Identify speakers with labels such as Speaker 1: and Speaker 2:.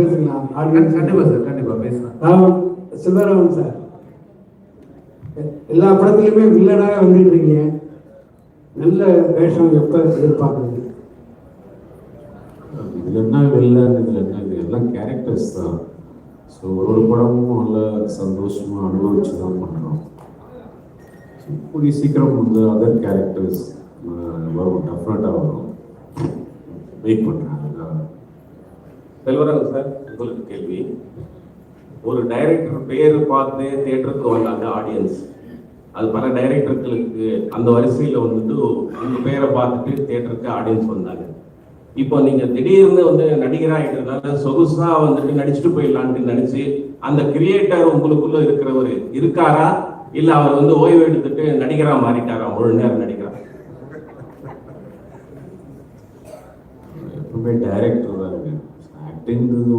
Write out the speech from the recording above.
Speaker 1: பேசுங்களா
Speaker 2: கண்டிப்பா சார் கண்டிப்பா பேசலாம்
Speaker 1: ராமன் செல்வராமன் சார். எல்லா படத்துலையுமே வில்லனாக வந்துட்டு இருக்கீங்க. நல்ல வேஷம் எப்போ எதிர்பார்க்குறீங்க
Speaker 3: இதுல என்ன வில்லன் இதுல என்ன இது எல்லாம் கேரக்டர்ஸ் தான். ஸோ ஒரு ஒரு படமும் நல்ல சந்தோஷமா அனுபவிச்சு தான் பண்றோம். So, கூடிய சீக்கிரம் வந்து அதர் கேரக்டர்ஸ் வரும் டெஃபினட்டாக வரும். வெயிட் பண்றேன் அதுக்காக
Speaker 4: செல்வரங்க சார் உங்களுக்கு கேள்வி. ஒரு டைரக்டர் பேர் பார்த்து தேட்டருக்கு வந்தாங்க ஆடியன்ஸ் அது பல டைரக்டர்களுக்கு அந்த வரிசையில் வந்துட்டு உங்கள் பேரை பார்த்துட்டு தேட்டருக்கு ஆடியன்ஸ் வந்தாங்க. இப்போ நீங்க திடீர்னு வந்து நடிகராகிட்டதுனால சொகுசா வந்துட்டு நடிச்சுட்டு போயிடலான்ட்டு நினைச்சு அந்த கிரியேட்டர் உங்களுக்குள்ள இருக்கிறவர் இருக்காரா? இல்ல அவர் வந்து ஓய்வு எடுத்துட்டு நடிகரா மாறிட்டாரா? ஒரு நேரம் நடிகரா.
Speaker 3: எப்பவுமே டைரக்டர் தான் இருக்கு 平均。